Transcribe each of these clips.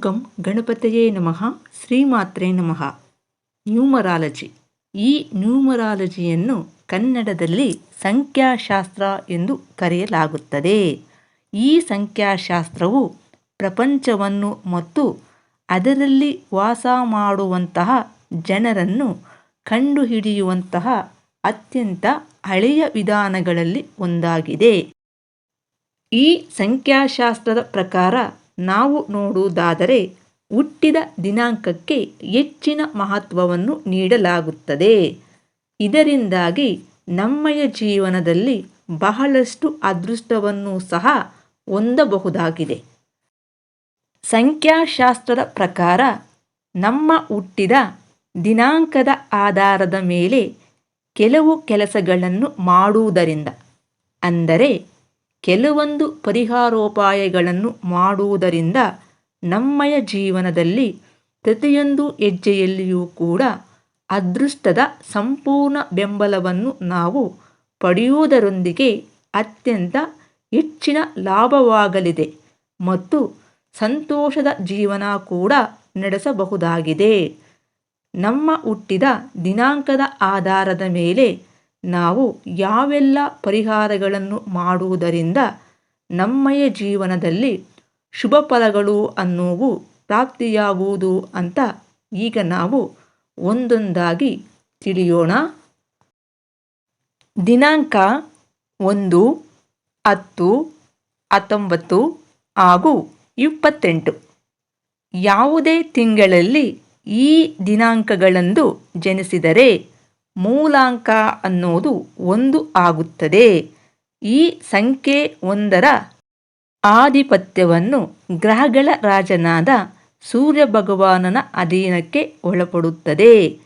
ಗಂ ಗಣಪತಿಯೇ ನಮಃ ಶ್ರೀಮಾತ್ರೇ ನಮಃ. ನ್ಯೂಮರಾಲಜಿ. ಈ ನ್ಯೂಮರಾಲಜಿಯನ್ನು ಕನ್ನಡದಲ್ಲಿ ಸಂಖ್ಯಾಶಾಸ್ತ್ರ ಎಂದು ಕರೆಯಲಾಗುತ್ತದೆ. ಈ ಸಂಖ್ಯಾಶಾಸ್ತ್ರವು ಪ್ರಪಂಚವನ್ನು ಮತ್ತು ಅದರಲ್ಲಿ ವಾಸ ಮಾಡುವಂತಹ ಜನರನ್ನು ಕಂಡುಹಿಡಿಯುವಂತಹ ಅತ್ಯಂತ ಹಳೆಯ ವಿಧಾನಗಳಲ್ಲಿ ಒಂದಾಗಿದೆ. ಈ ಸಂಖ್ಯಾಶಾಸ್ತ್ರದ ಪ್ರಕಾರ ನಾವು ನೋಡುವುದಾದರೆ ಹುಟ್ಟಿದ ದಿನಾಂಕಕ್ಕೆ ಹೆಚ್ಚಿನ ಮಹತ್ವವನ್ನು ನೀಡಲಾಗುತ್ತದೆ. ಇದರಿಂದಾಗಿ ನಮ್ಮಯ ಜೀವನದಲ್ಲಿ ಬಹಳಷ್ಟು ಅದೃಷ್ಟವನ್ನು ಸಹ ಹೊಂದಬಹುದಾಗಿದೆ. ಸಂಖ್ಯಾಶಾಸ್ತ್ರದ ಪ್ರಕಾರ ನಮ್ಮ ಹುಟ್ಟಿದ ದಿನಾಂಕದ ಆಧಾರದ ಮೇಲೆ ಕೆಲವು ಕೆಲಸಗಳನ್ನು ಮಾಡುವುದರಿಂದ, ಅಂದರೆ ಕೆಲವೊಂದು ಪರಿಹಾರೋಪಾಯಗಳನ್ನು ಮಾಡುವುದರಿಂದ ನಮ್ಮಯ ಜೀವನದಲ್ಲಿ ಪ್ರತಿಯೊಂದು ಹೆಜ್ಜೆಯಲ್ಲಿಯೂ ಕೂಡ ಅದೃಷ್ಟದ ಸಂಪೂರ್ಣ ಬೆಂಬಲವನ್ನು ನಾವು ಪಡೆಯುವುದರೊಂದಿಗೆ ಅತ್ಯಂತ ಹೆಚ್ಚಿನ ಲಾಭವಾಗಲಿದೆ ಮತ್ತು ಸಂತೋಷದ ಜೀವನ ಕೂಡ ನಡೆಸಬಹುದಾಗಿದೆ. ನಮ್ಮ ಹುಟ್ಟಿದ ದಿನಾಂಕದ ಆಧಾರದ ಮೇಲೆ ನಾವು ಯಾವೆಲ್ಲ ಪರಿಹಾರಗಳನ್ನು ಮಾಡುವುದರಿಂದ ನಮ್ಮಯ ಜೀವನದಲ್ಲಿ ಶುಭ ಫಲಗಳು ಅನ್ನುವು ಪ್ರಾಪ್ತಿಯಾಗುವುದು ಅಂತ ಈಗ ನಾವು ಒಂದೊಂದಾಗಿ ತಿಳಿಯೋಣ. ದಿನಾಂಕ ಒಂದು, ಹತ್ತು, ಹತ್ತೊಂಬತ್ತು ಹಾಗೂ ಇಪ್ಪತ್ತೆಂಟು. ಯಾವುದೇ ತಿಂಗಳಲ್ಲಿ ಈ ದಿನಾಂಕಗಳಂದು ಜನಿಸಿದರೆ ಮೂಲಾಂಕ ಅನ್ನೋದು ಒಂದು ಆಗುತ್ತದೆ. ಈ ಸಂಖ್ಯೆ ಒಂದರ ಆಧಿಪತ್ಯವನ್ನು ಗ್ರಹಗಳ ರಾಜನಾದ ಸೂರ್ಯ ಭಗವಾನನ ಅಧೀನಕ್ಕೆ ಒಳಪಡುತ್ತದೆ.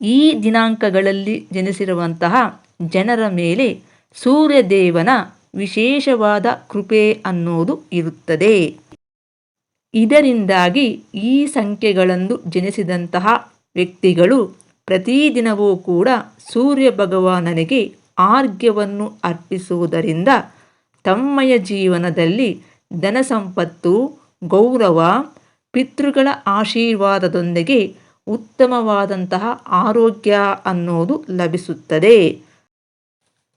ಈ ದಿನಾಂಕಗಳಲ್ಲಿ ಜನಿಸಿರುವಂತಹ ಜನರ ಮೇಲೆ ಸೂರ್ಯದೇವನ ವಿಶೇಷವಾದ ಕೃಪೆ ಅನ್ನೋದು ಇರುತ್ತದೆ. ಇದರಿಂದಾಗಿ ಈ ಸಂಖ್ಯೆಗಳಂದು ಜನಿಸಿದಂತಹ ವ್ಯಕ್ತಿಗಳು ಪ್ರತಿದಿನವೂ ಕೂಡ ಸೂರ್ಯ ಭಗವಾನನಿಗೆ ಆರ್ಘ್ಯವನ್ನು ಅರ್ಪಿಸುವುದರಿಂದ ತಮ್ಮಯ ಜೀವನದಲ್ಲಿ ಧನ ಸಂಪತ್ತು, ಗೌರವ, ಪಿತೃಗಳ ಆಶೀರ್ವಾದದೊಂದಿಗೆ ಉತ್ತಮವಾದಂತಹ ಆರೋಗ್ಯ ಅನ್ನೋದು ಲಭಿಸುತ್ತದೆ.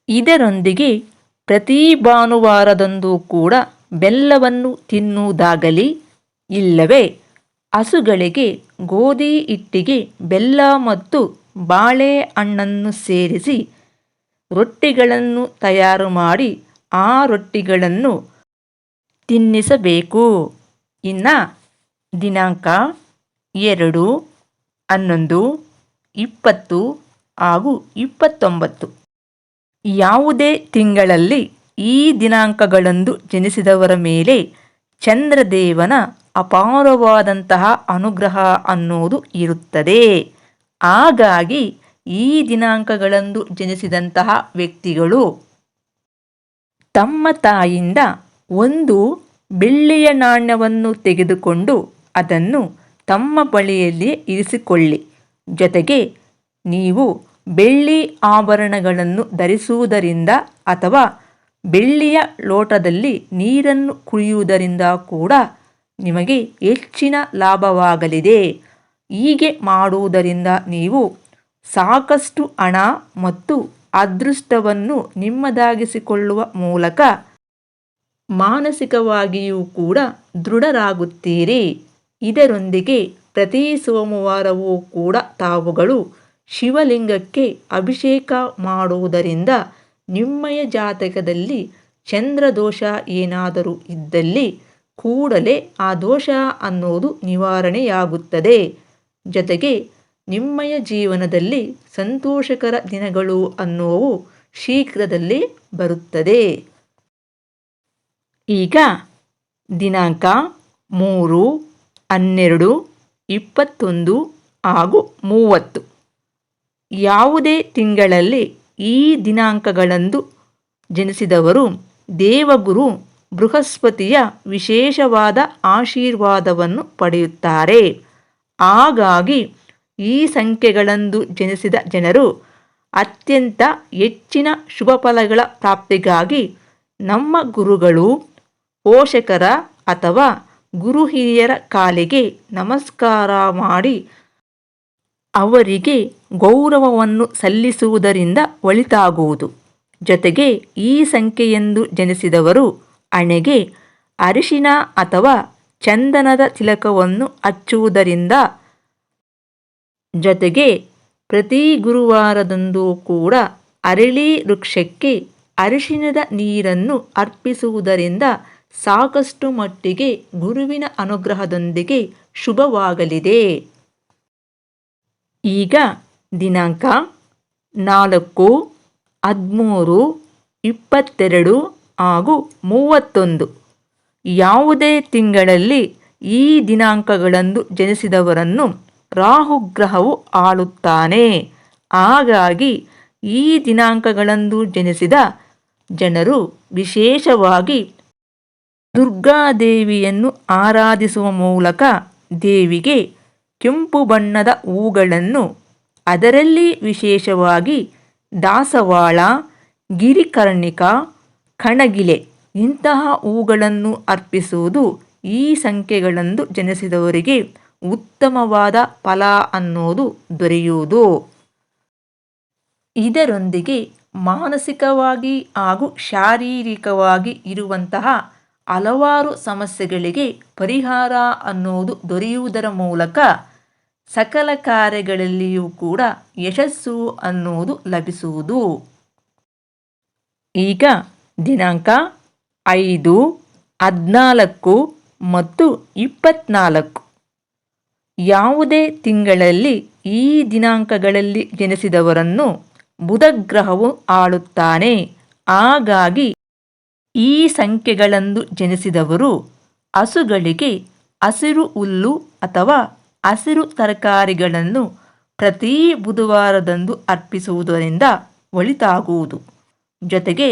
ಇದರೊಂದಿಗೆ ಪ್ರತಿ ಭಾನುವಾರದಂದು ಕೂಡ ಬೆಲ್ಲವನ್ನು ತಿನ್ನುವುದಾಗಲಿ, ಇಲ್ಲವೇ ಹಸುಗಳಿಗೆ ಗೋಧಿ ಹಿಟ್ಟಿಗೆ ಬೆಲ್ಲ ಮತ್ತು ಬಾಳೆಹಣ್ಣನ್ನು ಸೇರಿಸಿ ರೊಟ್ಟಿಗಳನ್ನು ತಯಾರು ಮಾಡಿ ಆ ರೊಟ್ಟಿಗಳನ್ನು ತಿನ್ನಿಸಬೇಕು. ಇನ್ನು ದಿನಾಂಕ ಎರಡು, ಹನ್ನೊಂದು, ಇಪ್ಪತ್ತು ಹಾಗೂ ಇಪ್ಪತ್ತೊಂಬತ್ತು. ಯಾವುದೇ ತಿಂಗಳಲ್ಲಿ ಈ ದಿನಾಂಕಗಳಂದು ಜನಿಸಿದವರ ಮೇಲೆ ಚಂದ್ರದೇವನ ಅಪಾರವಾದಂತಹ ಅನುಗ್ರಹ ಅನ್ನೋದು ಇರುತ್ತದೆ. ಹಾಗಾಗಿ ಈ ದಿನಾಂಕಗಳಂದು ಜನಿಸಿದಂತಹ ವ್ಯಕ್ತಿಗಳು ತಮ್ಮ ತಾಯಿಯಿಂದ ಒಂದು ಬೆಳ್ಳಿಯ ನಾಣ್ಯವನ್ನು ತೆಗೆದುಕೊಂಡು ಅದನ್ನು ತಮ್ಮ ಬಳಿಯಲ್ಲಿ ಇರಿಸಿಕೊಳ್ಳಿ. ಜೊತೆಗೆ ನೀವು ಬೆಳ್ಳಿ ಆಭರಣಗಳನ್ನು ಧರಿಸುವುದರಿಂದ ಅಥವಾ ಬೆಳ್ಳಿಯ ಲೋಟದಲ್ಲಿ ನೀರನ್ನು ಕುಡಿಯುವುದರಿಂದ ಕೂಡ ನಿಮಗೆ ಹೆಚ್ಚಿನ ಲಾಭವಾಗಲಿದೆ. ಹೀಗೆ ಮಾಡುವುದರಿಂದ ನೀವು ಸಾಕಷ್ಟು ಹಣ ಮತ್ತು ಅದೃಷ್ಟವನ್ನು ನಿಮ್ಮದಾಗಿಸಿಕೊಳ್ಳುವ ಮೂಲಕ ಮಾನಸಿಕವಾಗಿಯೂ ಕೂಡ ದೃಢರಾಗುತ್ತೀರಿ. ಇದರೊಂದಿಗೆ ಪ್ರತಿ ಸೋಮವಾರವೂ ಕೂಡ ತಾವುಗಳು ಶಿವಲಿಂಗಕ್ಕೆ ಅಭಿಷೇಕ ಮಾಡುವುದರಿಂದ ನಿಮ್ಮಯ ಜಾತಕದಲ್ಲಿ ಚಂದ್ರದೋಷ ಏನಾದರೂ ಇದ್ದಲ್ಲಿ ಕೂಡಲೇ ಆ ದೋಷ ಅನ್ನೋದು ನಿವಾರಣೆಯಾಗುತ್ತದೆ. ಜೊತೆಗೆ ನಿಮ್ಮಯ ಜೀವನದಲ್ಲಿ ಸಂತೋಷಕರ ದಿನಗಳು ಅನ್ನೋವು ಶೀಘ್ರದಲ್ಲಿ ಬರುತ್ತದೆ. ಈಗ ದಿನಾಂಕ ಮೂರು, ಹನ್ನೆರಡು, ಇಪ್ಪತ್ತೊಂದು ಹಾಗೂ ಮೂವತ್ತು. ಯಾವುದೇ ತಿಂಗಳಲ್ಲಿ ಈ ದಿನಾಂಕಗಳಂದು ಜನಿಸಿದವರು ದೇವಗುರು ಬೃಹಸ್ಪತಿಯ ವಿಶೇಷವಾದ ಆಶೀರ್ವಾದವನ್ನು ಪಡೆಯುತ್ತಾರೆ. ಹಾಗಾಗಿ ಈ ಸಂಖ್ಯೆಗಳಂದು ಜನಿಸಿದ ಜನರು ಅತ್ಯಂತ ಹೆಚ್ಚಿನ ಶುಭ ಫಲಗಳ ಪ್ರಾಪ್ತಿಗಾಗಿ ನಮ್ಮ ಗುರುಗಳು, ಪೋಷಕರ ಅಥವಾ ಗುರು ಹಿರಿಯರ ಕಾಲಿಗೆ ನಮಸ್ಕಾರ ಮಾಡಿ ಅವರಿಗೆ ಗೌರವವನ್ನು ಸಲ್ಲಿಸುವುದರಿಂದ ಒಳಿತಾಗುವುದು. ಜೊತೆಗೆ ಈ ಸಂಖ್ಯೆಯೆಂದು ಜನಿಸಿದವರು ಹಣೆಗೆ ಅರಿಶಿನ ಅಥವಾ ಚಂದನದ ತಿಲಕವನ್ನು ಹಚ್ಚುವುದರಿಂದ ಜೊತೆಗೆ ಪ್ರತಿ ಗುರುವಾರದಂದು ಕೂಡ ಅರಳಿ ವೃಕ್ಷಕ್ಕೆ ಅರಿಶಿನದ ನೀರನ್ನು ಅರ್ಪಿಸುವುದರಿಂದ ಸಾಕಷ್ಟು ಮಟ್ಟಿಗೆ ಗುರುವಿನ ಅನುಗ್ರಹದೊಂದಿಗೆ ಶುಭವಾಗಲಿದೆ. ಈಗ ದಿನಾಂಕ ನಾಲ್ಕು ಹದಿಮೂರು ಇಪ್ಪತ್ತೆರಡು ಹಾಗೂ ಮೂವತ್ತೊಂದು. ಯಾವುದೇ ತಿಂಗಳಲ್ಲಿ ಈ ದಿನಾಂಕಗಳಂದು ಜನಿಸಿದವರನ್ನು ರಾಹುಗ್ರಹವು ಆಳುತ್ತಾನೆ. ಹಾಗಾಗಿ ಈ ದಿನಾಂಕಗಳಂದು ಜನಿಸಿದ ಜನರು ವಿಶೇಷವಾಗಿ ದುರ್ಗಾದೇವಿಯನ್ನು ಆರಾಧಿಸುವ ಮೂಲಕ ದೇವಿಗೆ ಕೆಂಪು ಬಣ್ಣದ ಹೂಗಳನ್ನು, ಅದರಲ್ಲಿ ವಿಶೇಷವಾಗಿ ದಾಸವಾಳ, ಗಿರಿಕರ್ಣಿಕ ಕಣಗಿಲೆ. ಇಂತಹ ಹೂಗಳನ್ನು ಅರ್ಪಿಸುವುದು ಈ ಸಂಖ್ಯೆಗಳಂದು ಜನಿಸಿದವರಿಗೆ ಉತ್ತಮವಾದ ಫಲ ಅನ್ನೋದು ದೊರೆಯುವುದು. ಇದರೊಂದಿಗೆ ಮಾನಸಿಕವಾಗಿ ಹಾಗೂ ಶಾರೀರಿಕವಾಗಿ ಇರುವಂತಹ ಹಲವಾರು ಸಮಸ್ಯೆಗಳಿಗೆ ಪರಿಹಾರ ಅನ್ನೋದು ದೊರೆಯುವುದರ ಮೂಲಕ ಸಕಲ ಕಾರ್ಯಗಳಲ್ಲಿಯೂ ಕೂಡ ಯಶಸ್ಸು ಅನ್ನೋದು ಲಭಿಸುವುದು. ಈಗ ದಿನಾಂಕ ಐದು, ಹದಿನಾಲ್ಕು ಮತ್ತು ಇಪ್ಪತ್ತ್ನಾಲ್ಕು ಯಾವುದೇ ತಿಂಗಳಲ್ಲಿ ಈ ದಿನಾಂಕಗಳಲ್ಲಿ ಜನಿಸಿದವರನ್ನು ಬುಧಗ್ರಹವು ಆಳುತ್ತಾನೆ. ಹಾಗಾಗಿ ಈ ಸಂಖ್ಯೆಗಳಂದು ಜನಿಸಿದವರು ಹಸುಗಳಿಗೆ ಹಸಿರು ಹುಲ್ಲು ಅಥವಾ ಹಸಿರು ತರಕಾರಿಗಳನ್ನು ಪ್ರತಿ ಬುಧವಾರದಂದು ಅರ್ಪಿಸುವುದರಿಂದ ಒಳಿತಾಗುವುದು. ಜೊತೆಗೆ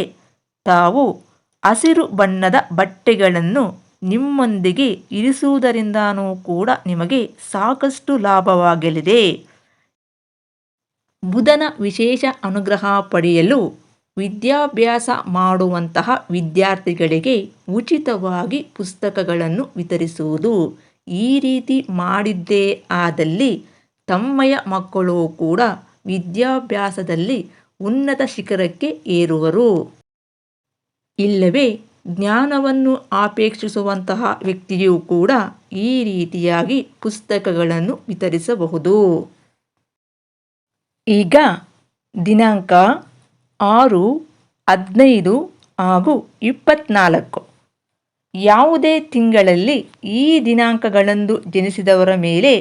ತಾವು ಹಸಿರು ಬಣ್ಣದ ಬಟ್ಟೆಗಳನ್ನು ನಿಮ್ಮೊಂದಿಗೆ ಇರಿಸುವುದರಿಂದನೂ ಕೂಡ ನಿಮಗೆ ಸಾಕಷ್ಟು ಲಾಭವಾಗಲಿದೆ. ಬುಧನ ವಿಶೇಷ ಅನುಗ್ರಹ ಪಡೆಯಲು ವಿದ್ಯಾಭ್ಯಾಸ ಮಾಡುವಂತಹ ವಿದ್ಯಾರ್ಥಿಗಳಿಗೆ ಉಚಿತವಾಗಿ ಪುಸ್ತಕಗಳನ್ನು ವಿತರಿಸುವುದು. ಈ ರೀತಿ ಮಾಡಿದ್ದೇ ಆದಲ್ಲಿ ತಮ್ಮಯ ಮಕ್ಕಳು ಕೂಡ ವಿದ್ಯಾಭ್ಯಾಸದಲ್ಲಿ ಉನ್ನತ ಶಿಖರಕ್ಕೆ ಏರುವರು. ಇಲ್ಲವೇ ಜ್ಞಾನವನ್ನು ಆಪೇಕ್ಷಿಸುವಂತಹ ವ್ಯಕ್ತಿಯೂ ಕೂಡ ಈ ರೀತಿಯಾಗಿ ಪುಸ್ತಕಗಳನ್ನು ವಿತರಿಸಬಹುದು. ಈಗ ದಿನಾಂಕ ಆರು, ಹದಿನೈದು ಹಾಗೂ ಇಪ್ಪತ್ನಾಲ್ಕು. ಯಾವುದೇ ತಿಂಗಳಲ್ಲಿ ಈ ದಿನಾಂಕಗಳಂದು ಜನಿಸಿದವರ ಮೇಲೆ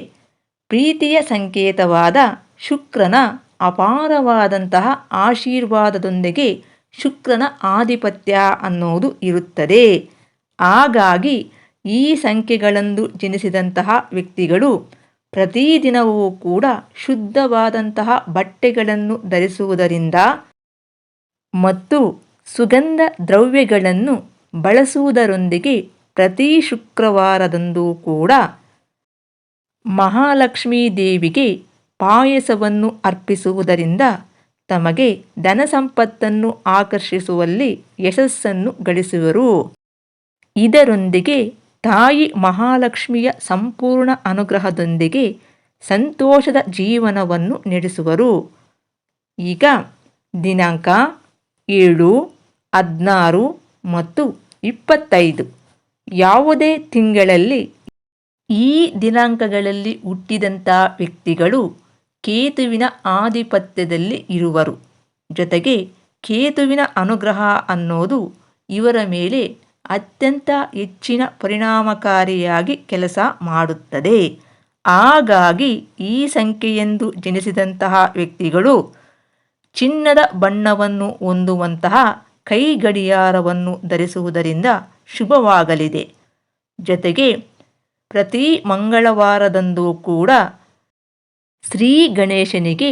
ಪ್ರೀತಿಯ ಸಂಕೇತವಾದ ಶುಕ್ರನ ಅಪಾರವಾದಂತಹ ಆಶೀರ್ವಾದದೊಂದಿಗೆ ಶುಕ್ರನ ಆಧಿಪತ್ಯ ಅನ್ನೋದು ಇರುತ್ತದೆ. ಹಾಗಾಗಿ ಈ ಸಂಖ್ಯೆಗಳಂದು ಜನಿಸಿದಂತಹ ವ್ಯಕ್ತಿಗಳು ಪ್ರತಿದಿನವೂ ಕೂಡ ಶುದ್ಧವಾದಂತಹ ಬಟ್ಟೆಗಳನ್ನು ಧರಿಸುವುದರಿಂದ ಮತ್ತು ಸುಗಂಧ ದ್ರವ್ಯಗಳನ್ನು ಬಳಸುವುದರೊಂದಿಗೆ ಪ್ರತಿ ಶುಕ್ರವಾರದಂದು ಕೂಡ ಮಹಾಲಕ್ಷ್ಮೀ ದೇವಿಗೆ ಪಾಯಸವನ್ನು ಅರ್ಪಿಸುವುದರಿಂದ ತಮಗೆ ಧನ ಸಂಪತ್ತನ್ನು ಆಕರ್ಷಿಸುವಲ್ಲಿ ಯಶಸ್ಸನ್ನು ಗಳಿಸುವರು. ಇದರೊಂದಿಗೆ ತಾಯಿ ಮಹಾಲಕ್ಷ್ಮಿಯ ಸಂಪೂರ್ಣ ಅನುಗ್ರಹದೊಂದಿಗೆ ಸಂತೋಷದ ಜೀವನವನ್ನು ನಡೆಸುವರು. ಈಗ ದಿನಾಂಕ ಏಳು, ಹದಿನಾರು ಮತ್ತು ಇಪ್ಪತ್ತೈದು. ಯಾವುದೇ ತಿಂಗಳಲ್ಲಿ ಈ ದಿನಾಂಕಗಳಲ್ಲಿ ಹುಟ್ಟಿದಂಥ ವ್ಯಕ್ತಿಗಳು ಕೇತುವಿನ ಆಧಿಪತ್ಯದಲ್ಲಿ ಇರುವರು. ಜೊತೆಗೆ ಕೇತುವಿನ ಅನುಗ್ರಹ ಅನ್ನೋದು ಇವರ ಮೇಲೆ ಅತ್ಯಂತ ಹೆಚ್ಚಿನ ಪರಿಣಾಮಕಾರಿಯಾಗಿ ಕೆಲಸ ಮಾಡುತ್ತದೆ. ಹಾಗಾಗಿ ಈ ಸಂಖ್ಯೆಯೆಂದು ಜನಿಸಿದಂತಹ ವ್ಯಕ್ತಿಗಳು ಚಿನ್ನದ ಬಣ್ಣವನ್ನು ಹೊಂದುವಂತಹ ಕೈ ಗಡಿಯಾರವನ್ನು ಧರಿಸುವುದರಿಂದ ಶುಭವಾಗಲಿದೆ. ಜೊತೆಗೆ ಪ್ರತಿ ಮಂಗಳವಾರದಂದು ಕೂಡ ಶ್ರೀ ಗಣೇಶನಿಗೆ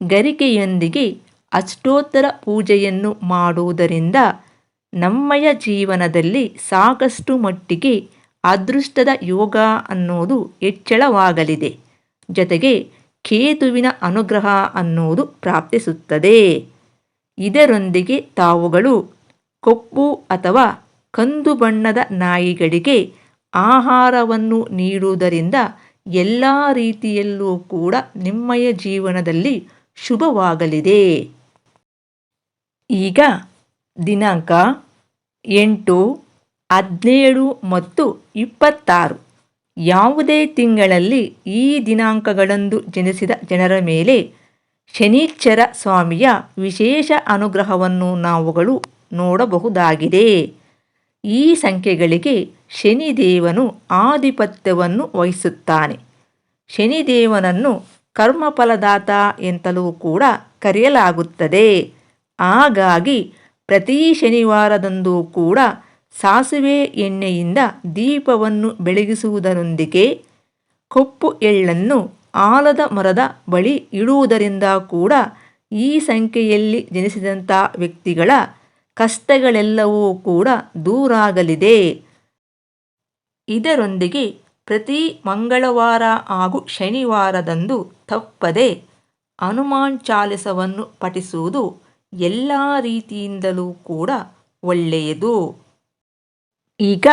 ಗರಿಕೆಯೊಂದಿಗೆ ಅಷ್ಟೋತ್ತರ ಪೂಜೆಯನ್ನು ಮಾಡುವುದರಿಂದ ನಮ್ಮಯ ಜೀವನದಲ್ಲಿ ಸಾಕಷ್ಟು ಮಟ್ಟಿಗೆ ಅದೃಷ್ಟದ ಯೋಗ ಅನ್ನೋದು ಹೆಚ್ಚಳವಾಗಲಿದೆ. ಜೊತೆಗೆ ಕೇತುವಿನ ಅನುಗ್ರಹ ಅನ್ನೋದು ಪ್ರಾಪ್ತಿಸುತ್ತದೆ. ಇದರೊಂದಿಗೆ ತಾವುಗಳು ಕೊಪ್ಪು ಅಥವಾ ಕಂದು ಬಣ್ಣದ ನಾಯಿಗಳಿಗೆ ಆಹಾರವನ್ನು ನೀಡುವುದರಿಂದ ಎಲ್ಲ ರೀತಿಯಲ್ಲೂ ಕೂಡ ನಿಮ್ಮಯ ಜೀವನದಲ್ಲಿ ಶುಭವಾಗಲಿದೆ. ಈಗ ದಿನಾಂಕ ಎಂಟು, ಹದಿನೇಳು ಮತ್ತು ಇಪ್ಪತ್ತಾರು. ಯಾವುದೇ ತಿಂಗಳಲ್ಲಿ ಈ ದಿನಾಂಕಗಳಂದು ಜನಿಸಿದ ಜನರ ಮೇಲೆ ಶನೀಶ್ಚರ ಸ್ವಾಮಿಯ ವಿಶೇಷ ಅನುಗ್ರಹವನ್ನು ನಾವುಗಳು ನೋಡಬಹುದಾಗಿದೆ. ಈ ಸಂಖ್ಯೆಗಳಿಗೆ ಶನಿದೇವನು ಆಧಿಪತ್ಯವನ್ನು ವಹಿಸುತ್ತಾನೆ. ಶನಿದೇವನನ್ನು ಕರ್ಮಫಲದಾತ ಎಂತಲೂ ಕೂಡ ಕರೆಯಲಾಗುತ್ತದೆ. ಹಾಗಾಗಿ ಪ್ರತಿ ಶನಿವಾರದಂದು ಕೂಡ ಸಾಸಿವೆ ಎಣ್ಣೆಯಿಂದ ದೀಪವನ್ನು ಬೆಳಗಿಸುವುದರೊಂದಿಗೆ ಕೊಪ್ಪು ಎಳ್ಳನ್ನು ಆಲದ ಮರದ ಬಳಿ ಇಡುವುದರಿಂದ ಕೂಡ ಈ ಸಂಖ್ಯೆಯಲ್ಲಿ ಜನಿಸಿದಂಥ ವ್ಯಕ್ತಿಗಳ ಕಷ್ಟಗಳೆಲ್ಲವೂ ಕೂಡ ದೂರಾಗಲಿದೆ. ಇದರೊಂದಿಗೆ ಪ್ರತಿ ಮಂಗಳವಾರ ಹಾಗೂ ಶನಿವಾರದಂದು ತಪ್ಪದೆ ಹನುಮಾನ್ ಚಾಲಿಸವನ್ನು ಪಠಿಸುವುದು ಎಲ್ಲ ರೀತಿಯಿಂದಲೂ ಕೂಡ ಒಳ್ಳೆಯದು. ಈಗ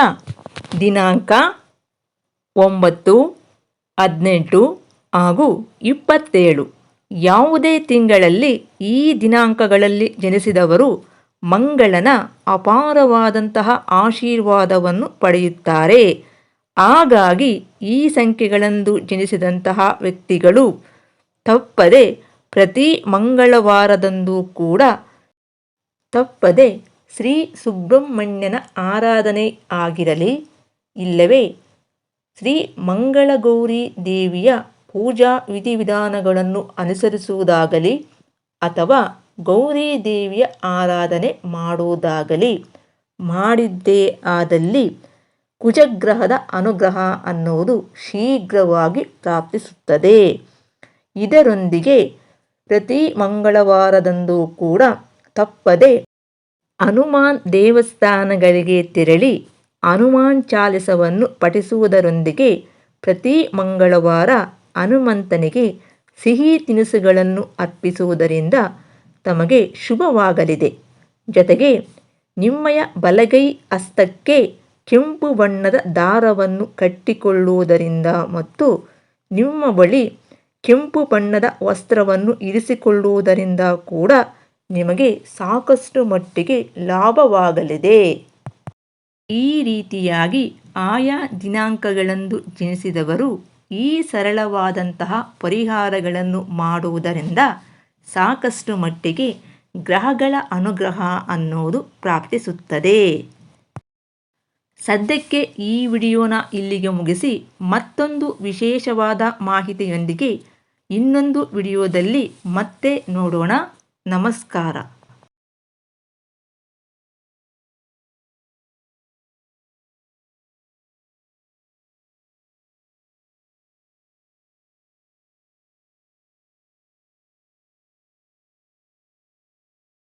ದಿನಾಂಕ ಒಂಬತ್ತು, ಹದಿನೆಂಟು ಹಾಗೂ ಇಪ್ಪತ್ತೇಳು. ಯಾವುದೇ ತಿಂಗಳಲ್ಲಿ ಈ ದಿನಾಂಕಗಳಲ್ಲಿ ಜನಿಸಿದವರು ಮಂಗಳನ ಅಪಾರವಾದಂತಹ ಆಶೀರ್ವಾದವನ್ನು ಪಡೆಯುತ್ತಾರೆ. ಹಾಗಾಗಿ ಈ ಸಂಖ್ಯೆಗಳೆಂದು ಜನಿಸಿದಂತಹ ವ್ಯಕ್ತಿಗಳು ತಪ್ಪದೆ ಪ್ರತಿ ಮಂಗಳವಾರದಂದು ಕೂಡ ತಪ್ಪದೆ ಶ್ರೀ ಸುಬ್ರಹ್ಮಣ್ಯನ ಆರಾಧನೆ ಆಗಿರಲಿ, ಇಲ್ಲವೇ ಶ್ರೀ ಮಂಗಳಗೌರಿ ದೇವಿಯ ಪೂಜಾ ವಿಧಿವಿಧಾನಗಳನ್ನು ಅನುಸರಿಸುವುದಾಗಲಿ ಅಥವಾ ಗೌರಿ ದೇವಿಯ ಆರಾಧನೆ ಮಾಡುವುದಾಗಲಿ, ಮಾಡಿದ್ದೇ ಆದಲ್ಲಿ ಕುಜಗ್ರಹದ ಅನುಗ್ರಹ ಅನ್ನುವುದು ಶೀಘ್ರವಾಗಿ ಪ್ರಾಪ್ತಿಸುತ್ತದೆ. ಇದರೊಂದಿಗೆ ಪ್ರತಿ ಮಂಗಳವಾರದಂದು ಕೂಡ ತಪ್ಪದೆ ಹನುಮಾನ್ ದೇವಸ್ಥಾನಗಳಿಗೆ ತೆರಳಿ ಹನುಮಾನ್ ಚಾಲಿಸವನ್ನು ಪಠಿಸುವುದರೊಂದಿಗೆ ಪ್ರತಿ ಮಂಗಳವಾರ ಹನುಮಂತನಿಗೆ ಸಿಹಿ ತಿನಿಸುಗಳನ್ನು ಅರ್ಪಿಸುವುದರಿಂದ ತಮಗೆ ಶುಭವಾಗಲಿದೆ. ಜೊತೆಗೆ ನಿಮ್ಮಯ ಬಲಗೈ ಹಸ್ತಕ್ಕೆ ಕೆಂಪು ಬಣ್ಣದ ದಾರವನ್ನು ಕಟ್ಟಿಕೊಳ್ಳುವುದರಿಂದ ಮತ್ತು ನಿಮ್ಮ ಬಳಿ ಕೆಂಪು ಬಣ್ಣದ ವಸ್ತ್ರವನ್ನು ಇರಿಸಿಕೊಳ್ಳುವುದರಿಂದ ಕೂಡ ನಿಮಗೆ ಸಾಕಷ್ಟು ಮಟ್ಟಿಗೆ ಲಾಭವಾಗಲಿದೆ. ಈ ರೀತಿಯಾಗಿ ಆಯಾ ದಿನಾಂಕಗಳಂದು ಜನಿಸಿದವರು ಈ ಸರಳವಾದಂತಹ ಪರಿಹಾರಗಳನ್ನು ಮಾಡುವುದರಿಂದ ಸಾಕಷ್ಟು ಮಟ್ಟಿಗೆ ಗ್ರಹಗಳ ಅನುಗ್ರಹ ಅನ್ನೋದು ಪ್ರಾಪ್ತಿಸುತ್ತದೆ. ಸದ್ಯಕ್ಕೆ ಈ ವಿಡಿಯೋನ ಇಲ್ಲಿಗೆ ಮುಗಿಸಿ ಮತ್ತೊಂದು ವಿಶೇಷವಾದ ಮಾಹಿತಿಯೊಂದಿಗೆ ಇನ್ನೊಂದು ವಿಡಿಯೋದಲ್ಲಿ ಮತ್ತೆ ನೋಡೋಣ. ನಮಸ್ಕಾರ.